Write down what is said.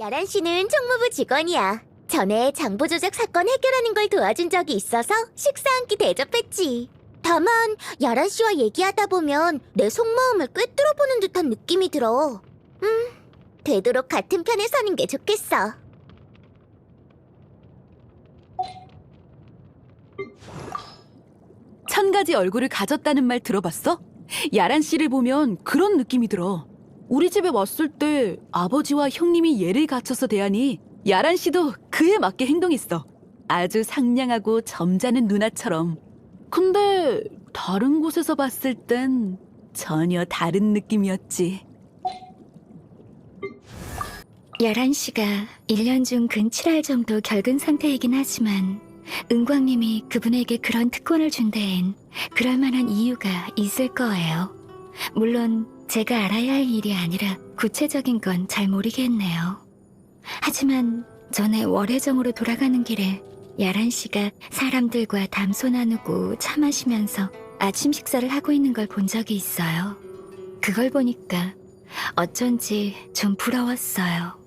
야란 씨는 총무부 직원이야. 전에 장부 조작 사건 해결하는 걸 도와준 적이 있어서 식사 한 끼 대접했지. 다만 야란 씨와 얘기하다 보면 내 속마음을 꿰뚫어 보는 듯한 느낌이 들어. 음, 되도록 같은 편에 서는 게 좋겠어. 천 가지 얼굴을 가졌다는 말 들어봤어? 야란 씨를 보면 그런 느낌이 들어. 우리 집에 왔을 때 아버지와 형님이 얘를 갖춰서 대하니 야란 씨도 그에 맞게 행동했어. 아주 상냥하고 점잖은 누나처럼. 근데 다른 곳에서 봤을 땐 전혀 다른 느낌이었지. 열한 씨가 1년 중근 7할 정도 결근 상태이긴 하지만 은광님이 그분에게 그런 특권을 준 데엔 그럴 만한 이유가 있을 거예요. 물론 제가 알아야 할 일이 아니라 구체적인 건 잘 모르겠네요. 하지만 전에 월혜정으로 돌아가는 길에 야란 씨가 사람들과 담소 나누고 차 마시면서 아침 식사를 하고 있는 걸 본 적이 있어요. 그걸 보니까 어쩐지 좀 부러웠어요.